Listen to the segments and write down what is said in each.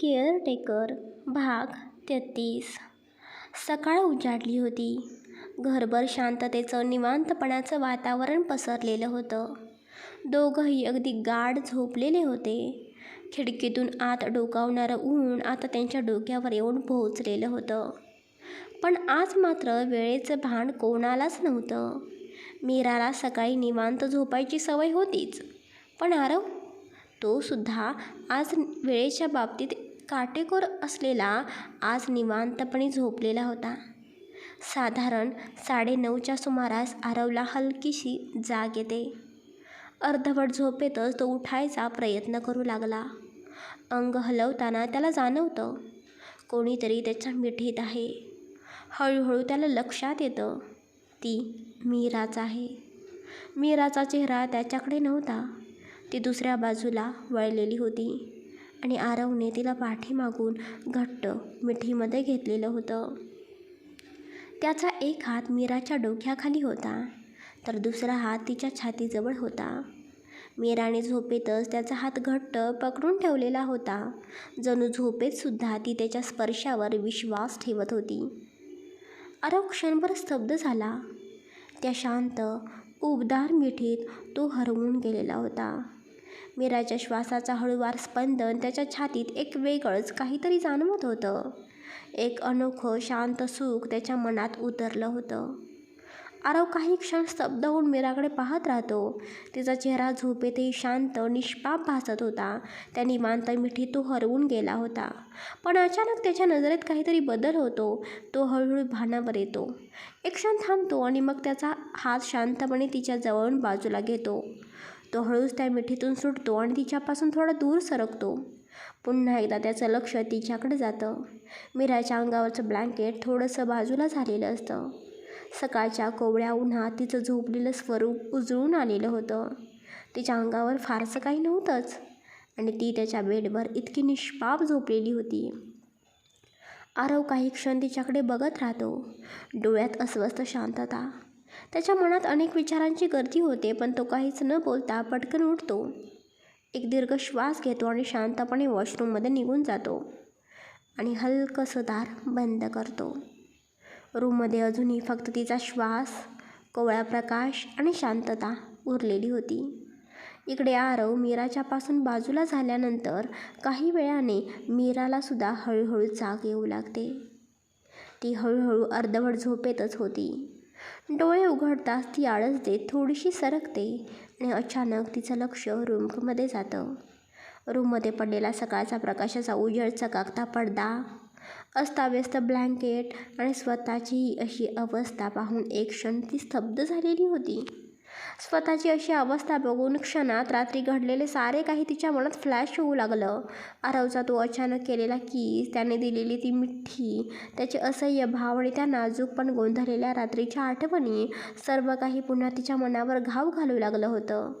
Caretaker भाग तेहतीस. सकाळ उजाडली होती. घरभर शांततेचं निवांतपणाचं वातावरण पसरलेलं होतं. दोघंही अगदी गाढ झोपलेले होते. खिडकीतून आत डोकावणारं ऊन आता त्यांच्या डोक्यावर येऊन पोहोचलेलं होतं. पण आज मात्र वेळेचं भान कोणालाच नव्हतं. मीराला सकाळी निवांत झोपायची सवय होतीच. पण आरव तोसुद्धा आज वेळेच्या बाबतीत काटेकोर असलेला आज निवांतपणे झोपलेला होता. साधारण साडेनऊच्या सुमारास आरवला हलकीशी जाग येते. अर्धवट झोपेतच तो उठायचा प्रयत्न करू लागला. अंग हलवताना त्याला जाणवतं कोणीतरी त्याच्या मिठीत आहे. हळूहळू त्याला लक्षात येतं ती मीराच आहे. मीराचा चेहरा त्याच्याकडे नव्हता. ती दुसऱ्या बाजूला वळलेली होती आणि आरवने तिला पाठीमागून घट्ट मिठीमध्ये घेतलेलं होतं. त्याचा एक हात मीराच्या डोक्याखाली होता तर दुसरा हात तिच्या छातीजवळ होता. मीराने झोपेतच त्याचा हात घट्ट पकडून ठेवलेला होता. जणू झोपेतसुद्धा ती त्याच्या स्पर्शावर विश्वास ठेवत होती. आरव क्षणभर स्तब्ध झाला. त्या शांत उबदार मिठीत तो हरवून गेलेला होता. मीराच्या श्वासाचा हळूवार स्पंदन त्याच्या छातीत एक वेगळंच काहीतरी जाणवत होतं. एक अनोखं शांत सुख त्याच्या मनात उतरलं होतं. आरव काही क्षण स्तब्ध होऊन मीराकडे पाहत राहतो. तिचा चेहरा झोपेतही शांत निष्पाप भासत होता. त्या निवांत मिठी तो हरवून गेला होता. पण अचानक त्याच्या नजरेत काहीतरी बदल होतो. तो हळूहळू भानावर येतो. एक क्षण थांबतो आणि मग त्याचा हात शांतपणे तिच्या जवळून बाजूला घेतो. तो हळूच त्या मिठीतून सुटतो आणि तिच्यापासून थोडा दूर सरकतो. पुन्हा एकदा त्याचं लक्ष तिच्याकडे जातं. मीराच्या अंगावरचं ब्लँकेट थोडंसं बाजूला झालेलं असतं. सकाळच्या कोवळ्या उन्हात तिचं झोपलेलं स्वरूप उजळून आलेलं होतं. तिच्या अंगावर फारसं काही नव्हतंच. आणि ती त्याच्या बेडवर इतकी निष्पाप झोपलेली होती. आरव काही क्षण तिच्याकडे बघत राहतो. डोळ्यात अस्वस्थ शांतता. त्याच्या मनात अनेक विचारांची गर्दी होते पण तो काहीच न बोलता पटकन उठतो. एक दीर्घ श्वास घेतो आणि शांतपणे वॉशरूममध्ये निघून जातो आणि हलकंसं दार बंद करतो. रूममध्ये अजूनही फक्त तिचा श्वास कोवळा प्रकाश आणि शांतता उरलेली होती. इकडे आरव मीराच्यापासून बाजूला झाल्यानंतर काही वेळाने मीरालासुद्धा हळूहळू जाग येऊ लागते. ती हळूहळू अर्धवट झोपेतच होती. डोळे उघडताच ती आळस देत थोडीशी सरकते आणि अचानक तिचं लक्ष रूममध्ये जातं. रूममध्ये पडलेला सकाळचा प्रकाशाचा उजेड चकाकता पडदा अस्ताव्यस्त ब्लँकेट आणि स्वतःचीही अशी अवस्था पाहून एक क्षण ती स्तब्ध झालेली होती. स्वतःची अशी अवस्था बघून क्षणात रात्री घडलेले सारे काही तिच्या मनात फ्लॅश होऊ लागलं. आरवचा तो अचानक केलेला कीस त्याने दिलेली ती मिठी त्याचे असह्य भाव आणि त्या नाजूक पण गोंधळलेल्या रात्रीच्या आठवणी सर्व काही पुन्हा तिच्या मनावर घाव घालू लागलं होतं.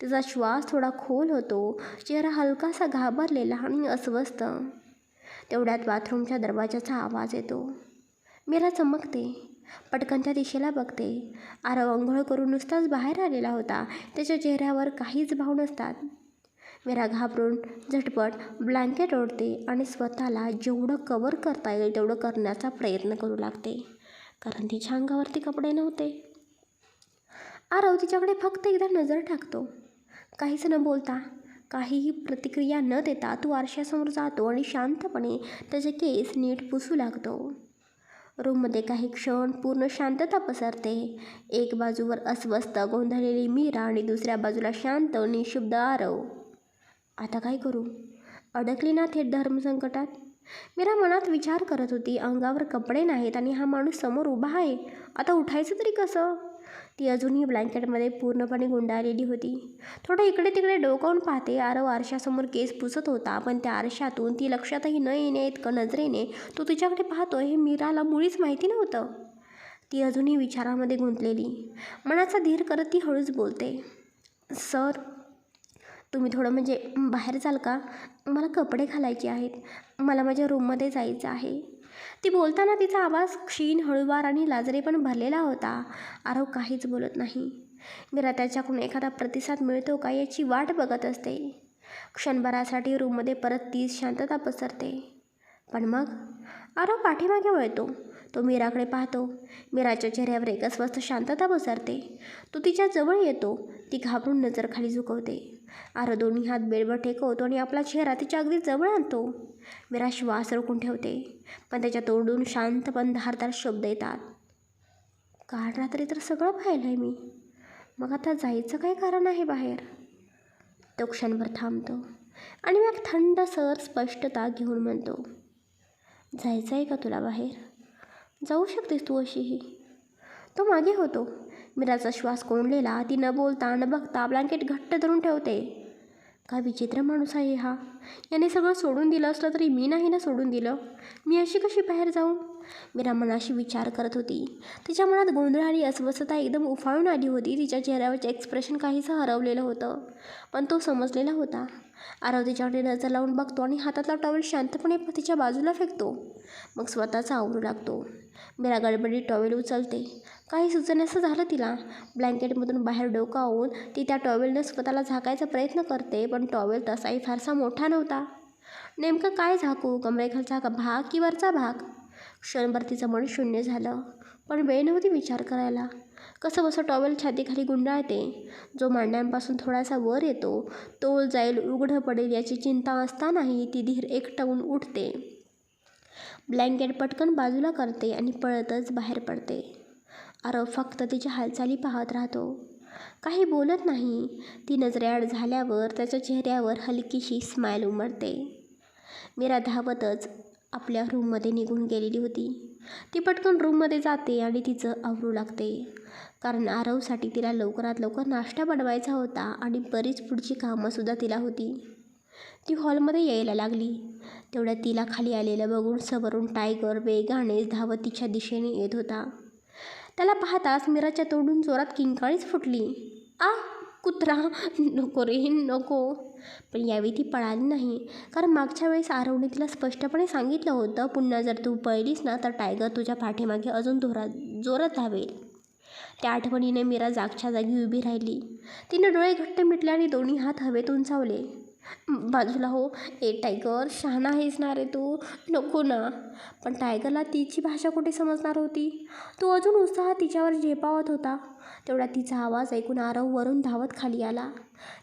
तिचा श्वास थोडा खोल होतो चेहरा हलकासा घाबरलेला आणि अस्वस्थ. तेवढ्यात बाथरूमच्या दरवाजाचा आवाज येतो. मीरा चमकते. पटकन त्या दिशेला बघते. आरव अंघोळ करून नुसताच बाहेर आलेला होता. त्याच्या चेहऱ्यावर काहीच भाव नसतात. मीरा घाबरून झटपट ब्लँकेट ओढते आणि स्वतःला जेवढं कवर करता येईल तेवढं करण्याचा प्रयत्न करू लागते. कारण तिच्या अंगावरती कपडे नव्हते. आरव तिच्याकडे फक्त एकदा नजर टाकतो. काहीच न बोलता काहीही प्रतिक्रिया न देता तो आरशासमोर जातो आणि शांतपणे त्याचे केस नीट पुसू लागतो. रूममध्ये काही क्षण पूर्ण शांतता पसरते. एक बाजूवर अस्वस्थ गोंधळलेली मीरा आणि दुसऱ्या बाजूला शांत निशुब्ध आरव. आता काय करू? अडकली ना थेट धर्मसंकटात मीरा मनात विचार करत होती अंगावर कपडे नाहीत आणि हा माणूस समोर उभा आहे. आता उठायचं तरी कसं? ती अजूनही ब्लँकेटमध्ये पूर्णपणे गुंडाळलेली होती. थोडं इकडे तिकडे डोकावून पाहते. आरव आरशासमोर केस पुसत होता पण त्या आरशातून ती लक्षातही न येण्या इतकं नजरेने तो तिच्याकडे पाहतो हे मीराला मुळीच माहिती नव्हतं. ती अजूनही विचारामध्ये गुंतलेली. मनाचा धीर करत ती हळूच बोलते सर तुम्ही थोडं म्हणजे बाहेर जाल का? मला कपडे घालायचे आहेत. मला माझ्या रूममध्ये जायचं आहे. ती बोलताना तिचा आवाज क्षीण हळूवार आणि लाजरे पण भरलेला होता. आरव काहीच बोलत नाही. मीरा त्याच्याकडून एखादा प्रतिसाद मिळतो का याची वाट बघत असते. क्षणभरासाठी रूममध्ये परत तीच शांतता पसरते. पण मग? आरव पाठीमागे वळतो. तो मीराकडे पाहतो. मीराच्या चेहऱ्यावर एक अस्वस्थ शांतता पसरते. तो तिच्या जवळ येतो. ती घाबरून नजर खाली झुकवते. आरव दोन्ही हात बेडवर टेकवतो आणि आपला चेहरा तिच्या अगदी जवळ आणतो. मीरा श्वास रोखून ठेवते पण त्याच्या तोंडून शांत पण धारदार शब्द येतात. काल रात्री तर सगळं पाहिलं आहे मी. मग आता जायचं काय कारण आहे बाहेर? तो क्षणभर थांबतो आणि मग थंड सर स्पष्टता घेऊन म्हणतो जायचं आहे का तुला बाहेर? जाऊ शकतेस तू अशीही. तो मागे होतो मीराचा श्वास कोंडलेला ती न बोलता न बघता ब्लँकेट घट्ट धरून ठेवते. का विचित्र माणूस आहे हा. याने सगळं सोडून दिलं असलं तरी मी नाही ना सोडून दिलं. मी अशी कशी बाहेर जाऊ? मीरा मनाशी विचार करत होती. तिच्या मनात गोंधळ आणि अस्वस्थता एकदम उफाळून आली होती. तिच्या चेहऱ्यावरचे एक्सप्रेशन काहीसं हरवलेलं होतं. पण तो समजलेला होता. आरव तिच्याकडे नजर लावून बघतो आणि हातातला टॉवेल शांतपणे तिच्या बाजूला फेकतो. मग स्वतःचा आवरू लागतो. मीरा गडबडीत टॉवेल उचलते. काही सुचण्याचं झालं तिला. ब्लँकेटमधून बाहेर डोकावून ती त्या टॉवेलनं स्वतःला झाकायचा प्रयत्न करते पण टॉवेल तसाही फारसा मोठा नव्हता. नेमकं काय झाकू? कमरेखालचा का भाग की वरचा भाग? क्षणभर तिचं मन शून्य झालं पण वेळ नव्हती विचार करायला. कसं बसं टॉवेल छातीखाली गुंडाळते? जो मांड्यांपासून थोडासा वर येतो तोल जाईल उघडं पडेल याची चिंता असतानाही ती धीर एकटवून उठते. ब्लँकेट पटकन बाजूला करते आणि पळतच बाहेर पडते. आरव फक्त तिच्या हालचाली पाहत राहतो. काही बोलत नाही. ती नजरेआड झाल्यावर त्याच्या चेहऱ्यावर हलकीशी स्माईल उमटते मीरा धावतच आपल्या रूममध्ये निघून गेलेली होती. ती पटकन रूममध्ये जाते आणि तिचं आवरू लागते. कारण आरवसाठी तिला लवकरात लवकर नाश्ता बनवायचा होता आणि बरीच पुढची कामंसुद्धा तिला होती. ती हॉलमध्ये यायला लागली. तेवढ्या तिला खाली आलेलं बघून समोरून टायगर वेगाने धावत तिच्या दिशेने येत होता. त्याला पाहताच मीराच्या तोंडून जोरात किंकाळीच फुटली. आ कुत्रा नको रे नको. पण यावेळी ती पळाली नाही. कारण मागच्या वेळेस आरवने तिला स्पष्टपणे सांगितलं होतं पुन्हा जर तू पळलीस ना तर टायगर तुझ्या पाठीमागे अजून जोरात जोरात धावेल. त्या आठवणीने मीरा जागच्या जागी उभी राहिली. तिने डोळे घट्ट मिटले आणि दोन्ही हात हवेत उंचावले. बाजूला हो. ए टायगर शहाणा आहेस ना रे तू? नको ना. पण टायगरला तिची भाषा कुठे समजणार होती. तो अजून उत्साह तिच्यावर झेपावत होता. तेवढा तिचा आवाज ऐकून आरव वरून धावत खाली आला.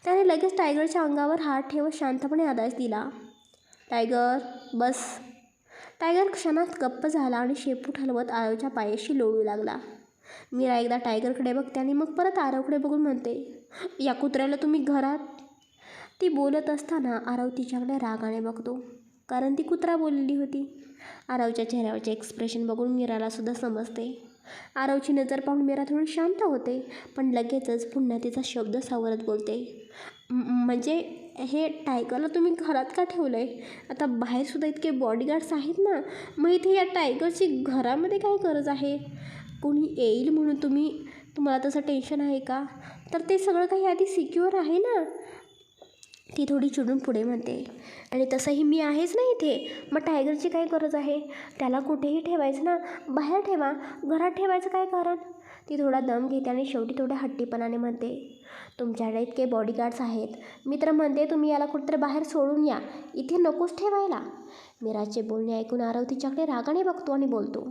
त्याने लगेच टायगरच्या अंगावर हात ठेवत शांतपणे आदेश दिला. टायगर बस. टायगर क्षणात गप्प झाला आणि शेपूट हलवत आरवच्या पायाशी लोळू लागला. मीरा एकदा टायगरकडे बघते आणि मग परत आरवकडे बघून म्हणते या कुत्र्याला तुम्ही घरात? ती बोलत असताना आरव तिच्याकडे रागाने बघतो कारण ती कुत्रा बोललेली होती. आरवच्या चेहऱ्यावरचे एक्सप्रेशन बघून मीरालासुद्धा समजते. आरवची नजर पाहून मीरा थोडी शांत होते पण लगेचच पुन्हा तिचा शब्द सावरत बोलते म्हणजे हे टायगरला तुम्ही घरात का ठेवलं आहे आता बाहेरसुद्धा इतके बॉडीगार्ड्स आहेत ना मग इथे या टायगरची घरामध्ये काय गरज आहे? कोणी येईल म्हणून तुम्ही तुम्हाला तसं टेन्शन आहे का? तर ते सगळं काही आधी सिक्युअर आहे ना? ती थोडी चिडून पुढे म्हणते आणि तसंही मी आहेच ना इथे? मग टायगरची काय गरज आहे? त्याला कुठेही ठेवायचं ना? बाहेर ठेवा. घरात ठेवायचं काय कारण? ती थोडा दम घेते आणि शेवटी थोड्या हट्टीपणाने म्हणते तुमच्याकडे इतके बॉडीगार्ड्स आहेत. मी तर म्हणते तुम्ही याला कुठेतरी बाहेर सोडून या. इथे नकोच ठेवायला. मीराचे बोलणे ऐकून आरव तिच्याकडे रागाने बघतो आणि बोलतो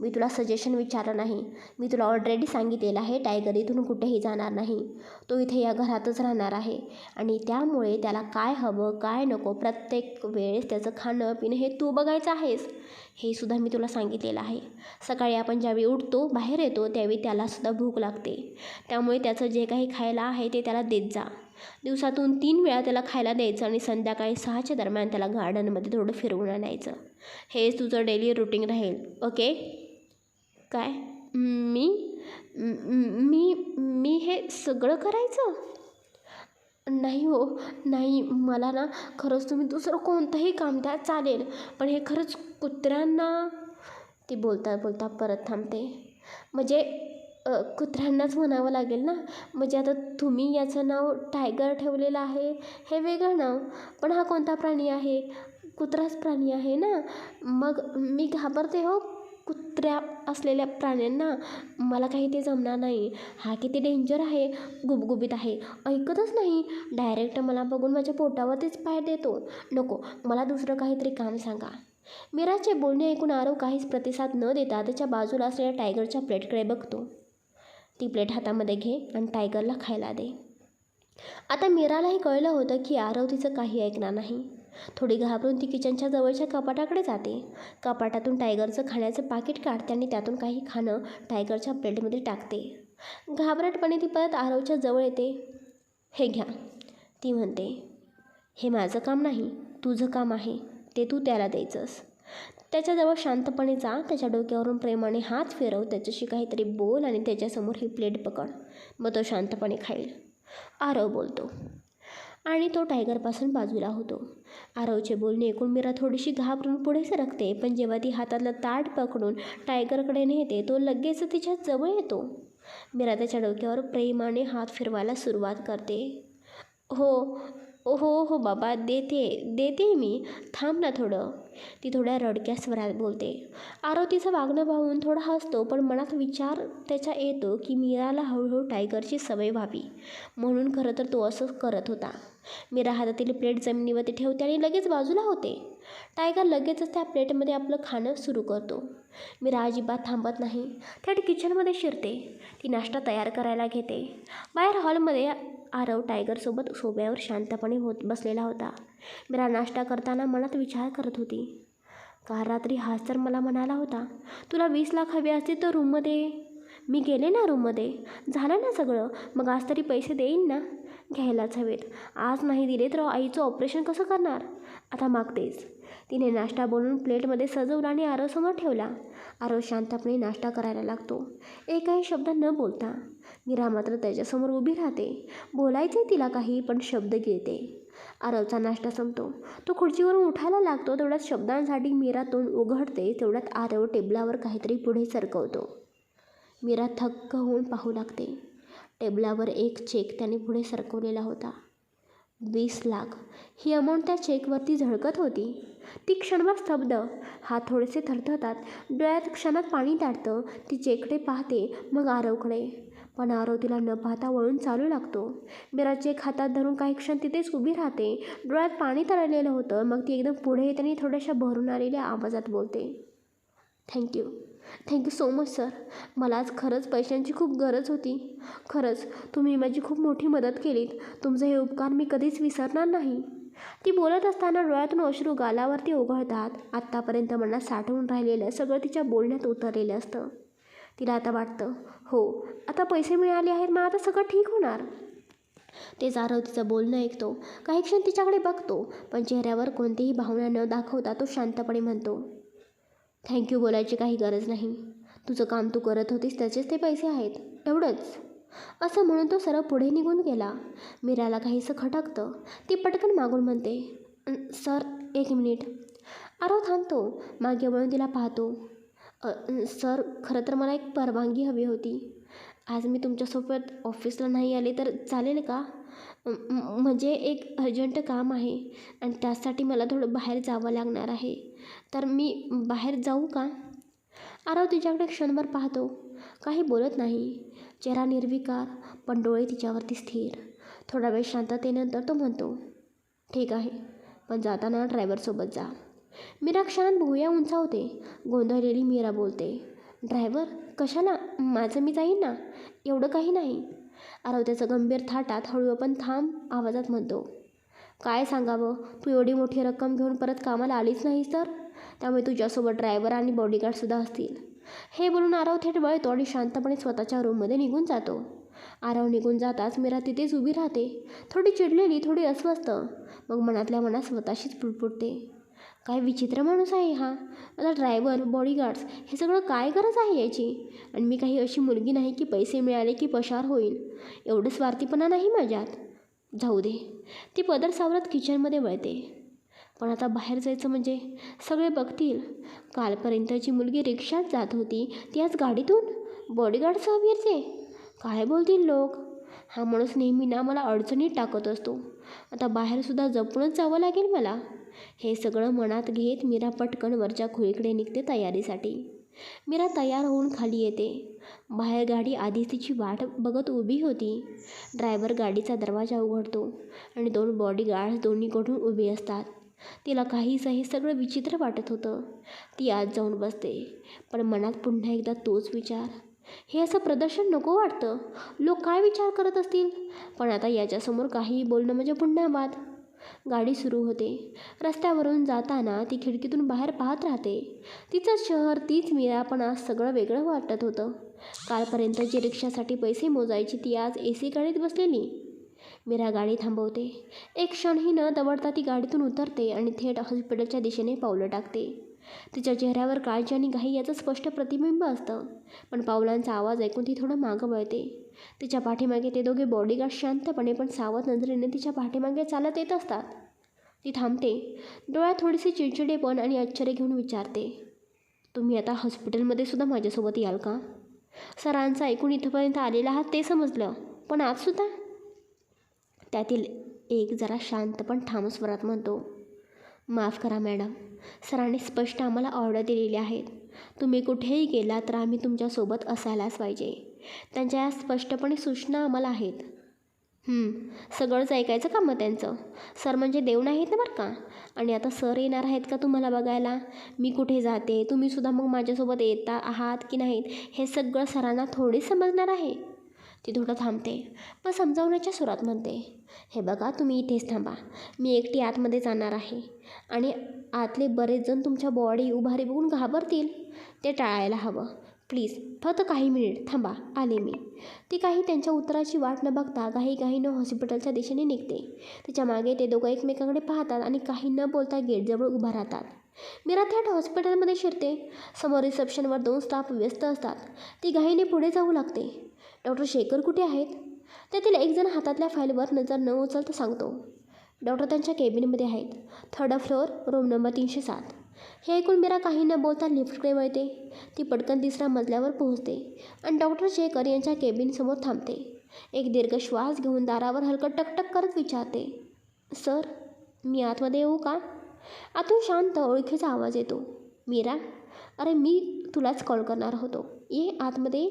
मी तुला सजेशन विचारलं नाही. मी तुला ऑलरेडी सांगितलेलं आहे टायगर इथून कुठेही जाणार नाही. तो इथे या घरातच राहणार आहे. आणि त्यामुळे त्याला काय हवं काय नको प्रत्येक वेळेस त्याचं खाणं पिणं हे तू बघायचं आहेस. हे सुद्धा मी तुला सांगितलेलं आहे. सकाळी आपण ज्यावेळी उठतो बाहेर येतो त्यावेळी त्यालासुद्धा भूक लागते. त्यामुळे त्याचं जे काही खायला आहे ते त्याला देत जा. दिवसातून तीन वेळा त्याला खायला द्यायचं आणि संध्याकाळी सहाच्या दरम्यान त्याला गार्डनमध्ये थोडं फिरवून आणायचं. हेच तुझं डेली रुटीन राहील. ओके काय? मी? मी मी हे सगळं करायचं? नाही हो नाही. मला ना खरंच तुम्ही दुसरं कोणतंही काम द्या चालेल. पण हे खरंच कुत्र्यांना ती बोलता बोलता परत थांबते. म्हणजे कुत्र्यांनाच म्हणावं लागेल ना? म्हणजे आता तुम्ही याचं नाव टायगर ठेवलेलं आहे हे वेगळं नाव. पण हा कोणता प्राणी आहे? कुत्राच प्राणी आहे ना? मग मी घाबरते हो कुत्र्या असलेल्या प्राण्यांना मला काही ते जमणार नाही. हा किती डेंजर आहे गुबगुबीत आहे. ऐकतच नाही. डायरेक्ट मला बघून माझ्या पोटावरतीच पाय देतो. नको मला दुसरं काहीतरी काम सांगा. मीराचे बोलणे ऐकून आरव काहीच प्रतिसाद न देता त्याच्या बाजूला असलेल्या टायगरच्या प्लेटकडे बघतो. ती प्लेट हातामध्ये घे आणि टायगरला खायला दे. आता मीरालाही कळलं होतं की आरव तिचं काही ऐकणार नाही. थोडी घाबरून ती किचनच्या जवळच्या कपाटाकडे जाते. कपाटातून टायगरचं खाण्याचं पाकिट काढते आणि त्यातून काही खाणं टायगरच्या प्लेटमध्ये टाकते. घाबरटपणे ती परत आरवच्या जवळ येते. हे घ्या ती म्हणते. हे माझं काम नाही तुझं काम आहे ते तू त्याला द्यायचंस. त्याच्याजवळ शांतपणे जा त्याच्या डोक्यावरून प्रेमाने हात फिरव त्याच्याशी काहीतरी बोल आणि त्याच्यासमोर ही प्लेट पकड. मग तो शांतपणे खाईल. आरव बोलतो. आणि तो टायगरपासून बाजूला होतो. आरवचे बोलणे ऐकून मीरा थोडीशी घाबरून पुढे सरकते पण जेव्हा ती हातातलं ताट पकडून टायगरकडे नेते तो लगेच तिच्या जवळ येतो. मीरा त्याच्या डोक्यावर प्रेमाने हात फिरवायला सुरुवात करते. हो हो हो बाबा देते देते मी. थांब ना थोडं. ती थोड्या रडक्या स्वरात बोलते. आरव तिचं वागणं पाहून थोडा हसतो पण मनात विचार त्याच्या येतो की मीराला हळूहळू टायगरची सवय व्हावी. म्हणून खरं तर तो असं करत होता. मीरा हातातील प्लेट जमिनीवरती ठेवते आणि लगेच बाजूला होते. टायगर लगेचच त्या प्लेटमध्ये आपलं खाणं सुरू करतो. मीरा अजिबात थांबत नाही. थेट किचनमध्ये शिरते. ती नाश्ता तयार करायला घेते. बाहेर हॉलमध्ये आरव टायगरसोबत सोब्यावर शांतपणे होत बसलेला होता. मीरा नाश्ता करताना मनात विचार करत होती. काल रात्री हाच तर मला म्हणाला होता तुला वीस लाख हवे असतील तर रूममध्ये मी गेले ना रूममध्ये झालं ना सगळं. मग आज तरी पैसे देईन ना? घ्यायलाच हवेत. आज नाही दिले तर आईचं ऑपरेशन कसं करणार? आता मागतेच. तिने नाश्ता बनवून प्लेटमध्ये सजवला आणि आरोसमोर ठेवला. आरो शांतपणे नाश्ता करायला लागतो. एकही शब्द न बोलता. मीरा मात्र त्याच्यासमोर उभी राहते. बोलायचे तिला काही पण शब्द गिळते. आरवचा नाश्ता संपतो. तो खुर्चीवरून उठायला लागतो. तेवढ्यात शब्दांसाठी मीरा तोंड उघडते. तेवढ्यात आरव टेबलावर काहीतरी पुढे सरकवतो. मीरा थक्क होऊन पाहू लागते. टेबलावर एक चेक त्याने पुढे सरकवलेला होता. वीस लाख. ही अमाऊंट त्या चेकवरती झळकत होती. ती क्षणभर स्तब्ध. हात थोडेसे थरथरतात. डोळ्यात क्षणात पाणी दाटतं ती चेकडे पाहते मग आरवकडे. पण आरव तिला न पाहता वळून चालू लागतो. मीरा चेक हातात धरून काही क्षण तिथेच उभी राहते. डोळ्यात पाणी तरळलेलं होतं. मग ती एकदम पुढे येते आणि थोड्याशा भरून आलेल्या आवाजात बोलते. Thank you thank you so much sir मला आज खरंच पैशांची खूप गरज होती. खरंच तुम्ही माझी खूप मोठी मदत केलीत. तुमचे हे उपकार मी कधीच विसरणार नाही. ती बोलत असताना डोळ्यातून अश्रू गालावरती ओघळतात. आत्तापर्यंत मनात साठवून राहिलेलं सगळं तिच्या बोलण्यात उतरलेलं असतं. तिला आता वाटतं हो आता पैसे मिळाले आहेत मग आता सगळं ठीक होणार. ते जारव तिचं बोलणं ऐकतो. काही क्षण तिच्याकडे बघतो पण चेहऱ्यावर कोणतीही भावना न दाखवता तो शांतपणे म्हणतो थँक्यू बोलायची काही गरज नाही. तुझं काम तू करत होतीस त्याचेच ते पैसे आहेत. एवढंच. असं म्हणून तो सरळ पुढे निघून गेला. मीराला काहीसं खटकतं ती पटकन मागून म्हणते सर एक मिनिट. आरव थांबतो. मागे वळून तिला पाहतो. सर खरं तर मला एक परवानगी हवी होती. आज मी तुमच्यासोबत ऑफिसला नाही आले तर चालेल का? म्हणजे एक अर्जंट काम आहे आणि त्यासाठी मला थोडं बाहेर जावं लागणार आहे. तर मी बाहेर जाऊ का? आरव तिच्याकडे क्षणभर पाहतो. काही बोलत नाही. चेहरा निर्विकार पण डोळे तिच्यावरती स्थिर. थोडा वेळ शांततेनंतर तो म्हणतो ठीक आहे पण जाताना ड्रायव्हरसोबत जा. मीरा क्षणात भुया उंचावते गोंधळलेली मीरा बोलते. ड्रायव्हर कशाला? माझं मी जाईन ना? एवढं काही नाही. आरव त्याचं गंभीर थाटात हळू पण थांब आवाजात म्हणतो काय सांगावं? तू एवढी मोठी रक्कम घेऊन परत कामाला आलीच नाहीस तर? त्यामुळे तुझ्यासोबत ड्रायव्हर आणि बॉडीगार्डसुद्धा असतील. हे बोलून आरव थेट वळतो आणि शांतपणे स्वतःच्या रूममध्ये निघून जातो. आरव निघून जाताच मीरा तिथेच उभी राहते. थोडी चिडलेली थोडी अस्वस्थ. मग मनातल्या मनात स्वतःशीच पुटपुटते. काय विचित्र माणूस आहे हा? आता ड्रायव्हर बॉडीगार्ड्स हे सगळं काय गरज आहे याची? आणि मी काही अशी मुलगी नाही की पैसे मिळाले की पशार होईल. एवढं स्वार्थीपणा नाही माझ्यात. जाऊ दे. ती पदर सावरत किचनमध्ये वळते. पण आता बाहेर जायचं म्हणजे? सगळे बघतील. कालपर्यंतची मुलगी रिक्षात जात होती. ती आज गाडीतून? बॉडीगार्डसह विरते काय बोलतील लोक? हा माणूस नेहमी ना मला अडचणीत टाकत असतो. आता बाहेरसुद्धा जपूनच जावं लागेल मला. हे सगळं मनात घेत मीरा पटकन वरच्या खोलीकडे निघते तयारीसाठी. मीरा तयार होऊन खाली येते. बाहेर गाडी आधीच तिची वाट बघत उभी होती. ड्रायव्हर गाडीचा दरवाजा उघडतो आणि दोन बॉडीगार्ड्स दोन्हीकडून उभी असतात. तिला काहीच हे सगळं विचित्र वाटत होतं. ती आज जाऊन बसते. पण मनात पुन्हा एकदा तोच विचार. हे असं प्रदर्शन नको वाटतं. लोक काय विचार करत असतील? पण आता याच्यासमोर काहीही बोलणं म्हणजे पुन्हा बाद गाडी सुरू होते. रस्त्यावरून जाताना ती खिडकीतून बाहेर पाहत राहते. तिचं शहर तीच मीरा पण आज सगळं वेगळं वाटत होतं. कालपर्यंत जी रिक्षासाठी पैसे मोजायची ती आज ए सी गाडीत बसलेली. मीरा गाडी थांबवते. एक क्षणही न दवडता ती गाडीतून उतरते आणि थेट हॉस्पिटलच्या दिशेने पावलं टाकते. तिच्या चेहऱ्यावर काळजी आणि घाई याचं स्पष्ट प्रतिबिंब असतं. पण पावलांचा आवाज ऐकून ती थोडं मागं वळते. तिच्या पाठीमागे ते दोघे बॉडीगार्ड शांतपणे पण सावध नजरेने तिच्या पाठीमागे चालत येत असतात. ती थांबते. डोळ्यात थोडीशी चिडचिडेपण आणि आश्चर्य घेऊन विचारते तुम्ही आता हॉस्पिटलमध्ये सुद्धा माझ्यासोबत याल का? सरांचं ऐकून इथंपर्यंत आलेला आहात ते समजलं. पण आजसुद्धा त्यातील एक जरा शांत पण ठाम स्वरात म्हणतो माफ करा मॅडम सरांनी स्पष्ट आम्हाला ऑर्डर दिलेली आहेत. तुम्ही कुठेही गेला तर आम्ही तुमच्यासोबत असायलाच पाहिजे. त्यांच्या या स्पष्टपणे सूचना आम्हाला आहेत. सगळंच ऐकायचं का मग त्यांचं? सर म्हणजे देव नाहीत ना बरं का? आणि आता सर येणार आहेत का तुम्हाला बघायला? मी कुठे जाते? तुम्हीसुद्धा मग माझ्यासोबत येता आहात की नाहीत हे सगळं सरांना थोडी समजणार आहे. ती थोडं थांबते. पण समजावण्याच्या सुरात म्हणते हे बघा तुम्ही इथेच थांबा. मी एकटी आतमध्ये जाणार आहे आणि आतले बरेच जण तुमच्या बॉडी उभारी बघून घाबरतील. ते टाळायला हवं. प्लीज फक्त काही मिनिट थांबा आले मी. ती काही त्यांच्या उत्तराची वाट न बघता काही काही न हॉस्पिटलच्या दिशेने निघते. तिच्यामागे ते दोघं एकमेकांकडे पाहतात आणि काही न बोलता गेटजवळ उभा राहतात. मीरा थेट हॉस्पिटलमध्ये शिरते. समोर रिसेप्शनवर दोन स्टाफ व्यस्त असतात. ती घाईने पुढे जाऊ लागते. डॉक्टर शेखर कुठे आहेत? त्यातील एकजण हातातल्या फाईलवर नजर न उचलता सांगतो. डॉक्टर त्यांच्या केबिनमध्ये आहेत. थर्ड फ्लोअर रूम नंबर तीनशे सात. हे ऐकून मीरा काही न बोलता लिफ्टकडे वळते. ती पटकन तिसऱ्या मजल्यावर पोहोचते आणि डॉक्टर शेखर यांच्या केबिनसमोर थांबते. एक दीर्घ श्वास घेऊन दारावर हलकं टकटक करत विचारते सर मी आतमध्ये येऊ का? आतून शांत ओळखीचा आवाज येतो मीरा अरे मी तुलाच कॉल करणार होतो. ये आतमध्ये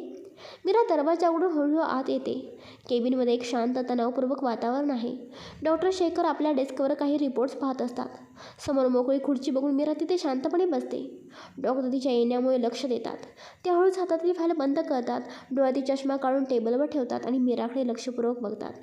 मीरा दरवाजा उघडून हळूहळू आत येते. केबिनमध्ये एक शांत तणावपूर्वक वातावरण आहे. डॉक्टर शेखर आपल्या डेस्कवर काही रिपोर्ट्स पाहत असतात. समोर मोकळी खुर्ची बघून मीरा तिथे शांतपणे बसते. डॉक्टर तिच्या येण्यामुळे लक्ष देतात. ते हळूच हातातली फाईल बंद करतात. डोळ्यातील चष्मा काढून टेबलवर ठेवतात आणि मीराकडे लक्षपूर्वक बघतात.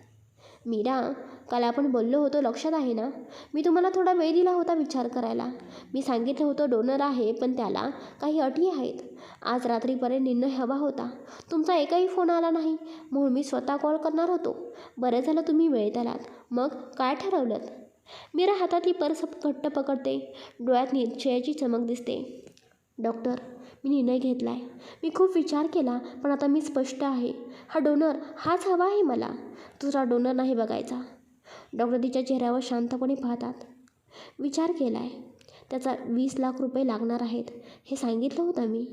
मीरा काल आपण बोललो होतो लक्षात आहे ना? मी तुम्हाला थोडा वेळ दिला होता विचार करायला. मी सांगितलं होतं डोनर आहे पण त्याला काही अटी आहेत. आज रात्रीपर्यंत निर्णय हवा होता. तुमचा एकही फोन आला नाही. म्हणून मी स्वतः कॉल करणार होतो. बरं झालं तुम्ही वेळेत आलात मग काय ठरवलं मीरा हातातली पर्स घट्ट पकडते. डोळ्यात निश्चयाची चमक दिसते. डॉक्टर मी निर्णय घेतला आहे मी खूप विचार केला पण आता मी स्पष्ट आहे. हा डोनर हाच हवा आहे मला. दुसरा डोनर नाही बघायचा. डॉक्टर तिच्या चेहऱ्यावर शांतपणे पाहतात. विचार केला आहे त्याचा वीस लाख रुपये लागणार आहेत हे सांगितलं होतं मी.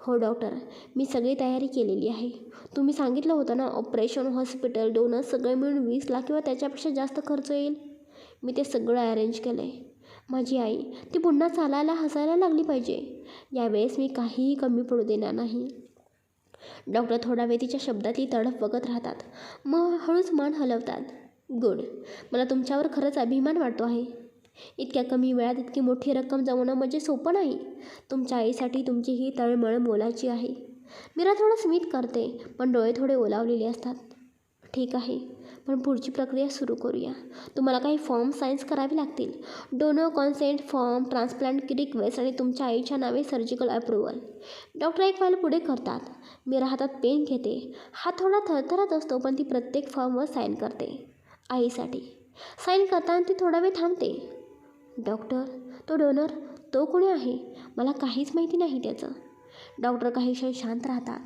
हो डॉक्टर मी सगळी तयारी केलेली आहे. तुम्ही सांगितलं होतं ना ऑपरेशन हॉस्पिटल डोनर सगळे मिळून वीस लाख किंवा त्याच्यापेक्षा जास्त खर्च येईल? मी ते सगळं अरेंज केलं आहे माझी आई ती पुन्हा चालायला हसायला लागली पाहिजे. यावेळेस मी काहीही कमी पडू देणार नाही. डॉक्टर थोडा वेळ तिच्या शब्दातली तडफ बघत राहतात. मग हळूच मान हलवतात. गुड. मला तुमच्यावर खरंच अभिमान वाटतो आहे. इतक्या कमी वेळात इतकी मोठी रक्कम जमवणं म्हणजे सोपं नाही. तुमच्या आईसाठी तुमची ही तळमळ मोलाची आहे. मीरा थोडं स्मित करते पण डोळे थोडे ओलावलेले असतात. ठीक आहे पण पुढची प्रक्रिया सुरू करूया. तुम्हाला काही फॉर्म साईन्स करावे लागतील. Donor consent form transplant request आणि तुमच्या आईच्या नावे सर्जिकल अप्रुव्हल. डॉक्टर एक फाईल पुढे करतात. मीरा हातात पेन घेते. हात थोडा थरथरत असतो पण ती प्रत्येक फॉर्मवर साईन करते. आईसाठी. साईन करताना ती थोडा वेळ थांबते. डॉक्टर तो डोनर तो कोणी आहे? मला काहीच माहिती नाही त्याचं. डॉक्टर काही क्षण शांत राहतात.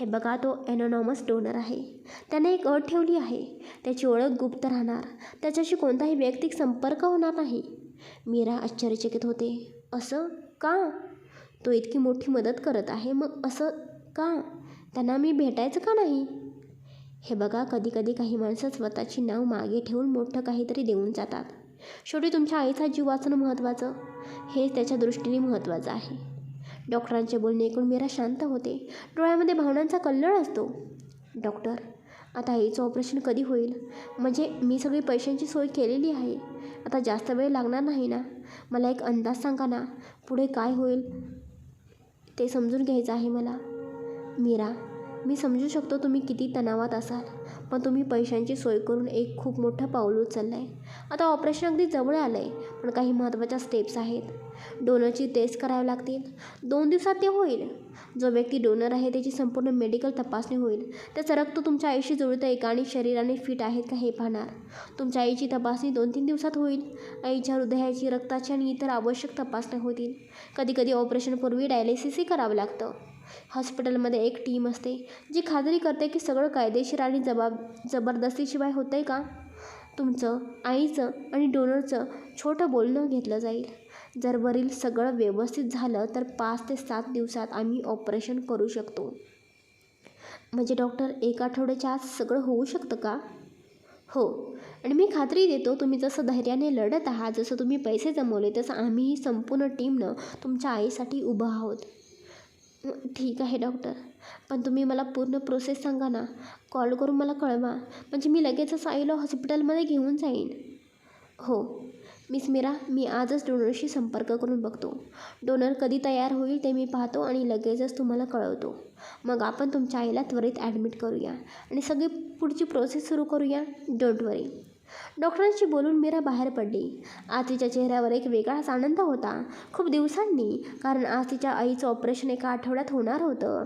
हे बघा तो ॲनोनॉमस डोनर आहे. त्याने एक अट ठेवली आहे. त्याची ओळख गुप्त राहणार. त्याच्याशी कोणताही वैयक्तिक संपर्क होणार नाही. मीरा आश्चर्यचकित होते. असं का? तो इतकी मोठी मदत करत आहे मग असं का? त्यांना मी भेटायचं का नाही? हे बघा कधीकधी काही माणसं स्वतःची नाव मागे ठेवून मोठं काहीतरी देऊन जातात. शेवटी तुमच्या आईचा जीव वाचणं महत्त्वाचं. हेच त्याच्या दृष्टीने महत्त्वाचं आहे. डॉक्टरांचे बोलणे ऐकून मीरा शांत होते. डोळ्यामध्ये भावनांचा कल्लळ असतो. डॉक्टर आता आईचं ऑपरेशन कधी होईल? म्हणजे मी सगळी पैशांची सोय केलेली आहे. आता जास्त वेळ लागणार नाही ना? मला एक अंदाज सांगा ना पुढे काय होईल? ते समजून घ्यायचं आहे मला. मीरा मी समजू शकतो तुम्ही किती तणावात असाल पण तुम्ही पैशांची सोय करून एक खूप मोठं पाऊल उचललं आहे आता ऑपरेशन अगदी जवळ आलं आहे पण काही महत्त्वाच्या स्टेप्स आहेत. डोनरची टेस्ट करावी लागतील. दोन दिवसात ते होईल. जो व्यक्ती डोनर आहे त्याची संपूर्ण मेडिकल तपासणी होईल. त्याचं रक्त तुमच्या आईशी जुळतं आहे का आणि शरीराने फिट आहेत का हे पाहणार. तुमच्या आईची तपासणी दोन तीन दिवसात होईल. आईच्या हृदयाची रक्ताची आणि इतर आवश्यक तपासण्या होतील. कधीकधी ऑपरेशनपूर्वी डायलिसिसही करावं लागतं. हॉस्पिटलमध्ये एक टीम असते जी खात्री करते की सगळं कायदेशीर आणि जबाब जबरदस्तीशिवाय होतं आहे का? तुमचं आईचं आणि डोनरचं छोटं बोलणं घेतलं जाईल. जर वरील सगळं व्यवस्थित झालं तर पाच ते सात दिवसात आम्ही ऑपरेशन करू शकतो. म्हणजे डॉक्टर एक आठवड्याच्या आत सगळं होऊ शकतं का? हो. आणि मी खात्री देतो तुम्ही जसं धैर्याने लढत आहात जसं तुम्ही पैसे जमवले तसं आम्ही संपूर्ण टीमनं तुमच्या आईसाठी उभं आहोत. ठीक आहे डॉक्टर पण तुम्ही मला पूर्ण प्रोसेस सांगा ना. कॉल करून मला कळवा. म्हणजे मी लगेचच आईला हॉस्पिटलमध्ये घेऊन जाईन. हो. मिस मीरा मी आजच डोनरशी संपर्क करून बघतो. डोनर कधी तयार होईल ते मी पाहतो आणि लगेचच तुम्हाला कळवतो. मग आपण तुमच्या आईला त्वरित ॲडमिट करूया. आणि सगळी पुढची प्रोसेस सुरू करूया. डोंट वरी डॉक्टरांशी बोलून मीरा बाहेर पडली. आज तिच्या चेहऱ्यावर एक वेगळाच आनंद होता. खूप दिवसांनी कारण आज तिच्या आईचं ऑपरेशन एका आठवड्यात होणार होतं.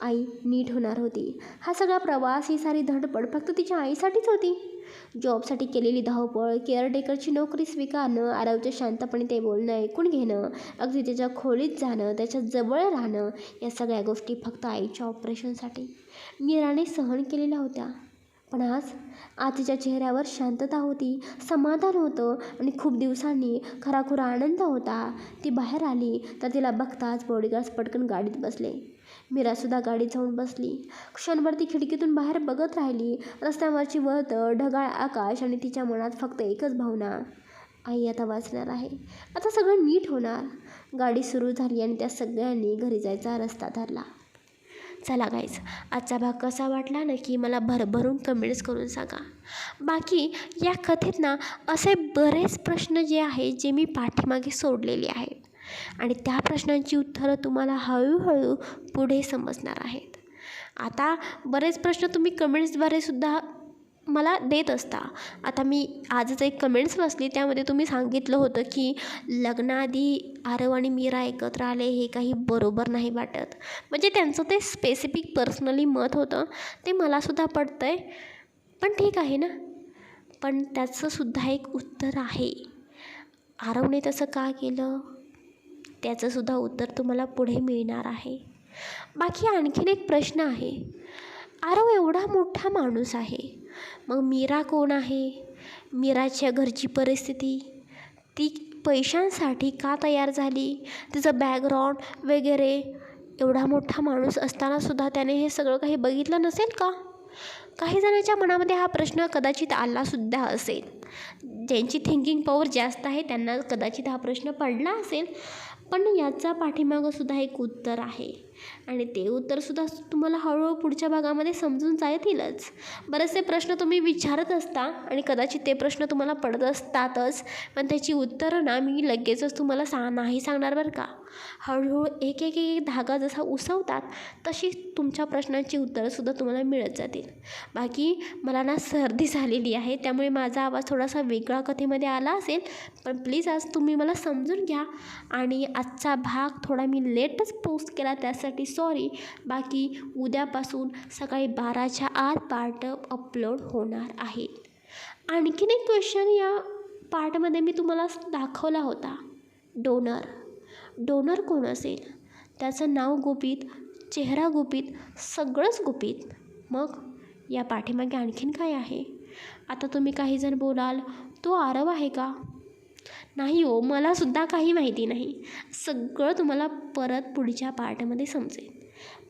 आई नीट होणार होती. हा सगळा प्रवास ही सारी धडपड फक्त तिच्या आईसाठीच होती. जॉबसाठी केलेली धावपळ केअरटेकरची नोकरी स्वीकारणं आरवच्या शांतपणे ते बोलणं ऐकून घेणं अगदी त्याच्या खोलीत जाणं त्याच्याजवळ राहणं या सगळ्या गोष्टी फक्त आईच्या ऑपरेशनसाठी. मीराने सहन केलेल्या होत्या. पण आज आज तिच्या चेहऱ्यावर शांतता होती समाधान होतं आणि खूप दिवसांनी खराखुरा आनंद होता. ती बाहेर आली तर तिला बघताच बॉडीगार्ड्स पटकन गाडीत बसले. मीरासुद्धा गाडीत जाऊन बसली. क्षणभर ती खिडकीतून बाहेर बघत राहिली. रस्त्यावरची वळत ढगाळ आकाश आणि तिच्या मनात फक्त एकच भावना. आई आता वाचणार आहे. आता सगळं नीट होणार. गाडी सुरू झाली आणि त्या सगळ्यांनी घरी जायचा रस्ता धरला. चला गाईज आजचा भाग कसा वाटला नक्की मला भरभरून कमेंट्स करून सांगा. बाकी या कथेत ना असे बरेच प्रश्न जे आहेत जे मी पाठीमागे सोडलेले आहेत. आणि त्या प्रश्नांची उत्तरं तुम्हाला हळूहळू पुढे समजणार आहेत. आता बरेच प्रश्न तुम्ही कमेंट्सद्वारे सुद्धा मला देत असता. आता मी आजच एक कमेंट्स वाचली त्यामध्ये तुम्ही सांगितलं होतं की लग्नाआधी आरव आणि मीरा एकत्र आले हे काही बरोबर नाही वाटत. म्हणजे त्यांचं ते स्पेसिफिक पर्सनली मत होतं. ते मलासुद्धा पडतं आहे पण ठीक आहे ना? पण त्याचंसुद्धा एक उत्तर आहे. आरवने तसं का केलं? त्याचंसुद्धा उत्तर तुम्हाला पुढे मिळणार आहे. बाकी आणखीन एक प्रश्न आहे. आरव एवढा मोठा माणूस आहे. मग मीरा कोण आहे? मीराच्या घरची परिस्थिती? ती पैशांसाठी का तयार झाली? तिचं बॅकग्राऊंड वगैरे? एवढा मोठा माणूस असतानासुद्धा त्याने हे सगळं काही बघितलं नसेल का? काही जणांच्या मनामध्ये हा प्रश्न कदाचित आलासुद्धा असेल. ज्यांची थिंकिंग पॉवर जास्त आहे त्यांना कदाचित हा प्रश्न पडला असेल. पण याचा पाठीमागंसुद्धा एक उत्तर आहे. आणि ते उत्तरसुद्धा तुम्हाला हळूहळू पुढच्या भागामध्ये समजून जातीलच. बरेचसे प्रश्न तुम्ही विचारत असता आणि कदाचित ते प्रश्न तुम्हाला पडत असतातच पण त्याची उत्तरं ना मी लगेचच तुम्हाला सा नाही सांगणार बरं का. हळूहळू एक एक एक धागा जसा उसवतात तशी तुमच्या प्रश्नांची उत्तरंसुद्धा तुम्हाला मिळत जातील. बाकी मला ना सर्दी झालेली आहे त्यामुळे माझा आवाज थोडासा वेगळा कथेमध्ये आला असेल पण प्लीज आज तुम्ही मला समजून घ्या. आणि आजचा भाग थोडा मी लेटच पोस्ट केला त्यासाठी सॉरी बाकी उद्यापासून सकाळी बाराच्या आत पार्ट अपलोड होणार आहे. आणखीन एक क्वेश्चन या पार्टमध्ये मी तुम्हाला दाखवला होता. डोनर डोनर कोण असेल? त्याचं नाव गुपित चेहरा गुपित सगळंच गुपित. मग या पाठीमागे आणखीन काय आहे? आता तुम्ही काहीजण बोलाल तो आरव आहे का? नाही हो मलासुद्धा काही माहिती नाही. सगळं तुम्हाला परत पुढच्या पार्टमध्ये समजेल.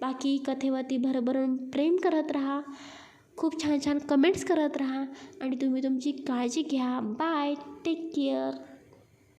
बाकी कथेवरती भरभरून प्रेम करत राहा. खूप छान छान कमेंट्स करत राहा. आणि तुम्ही तुमची काळजी घ्या. Bye take care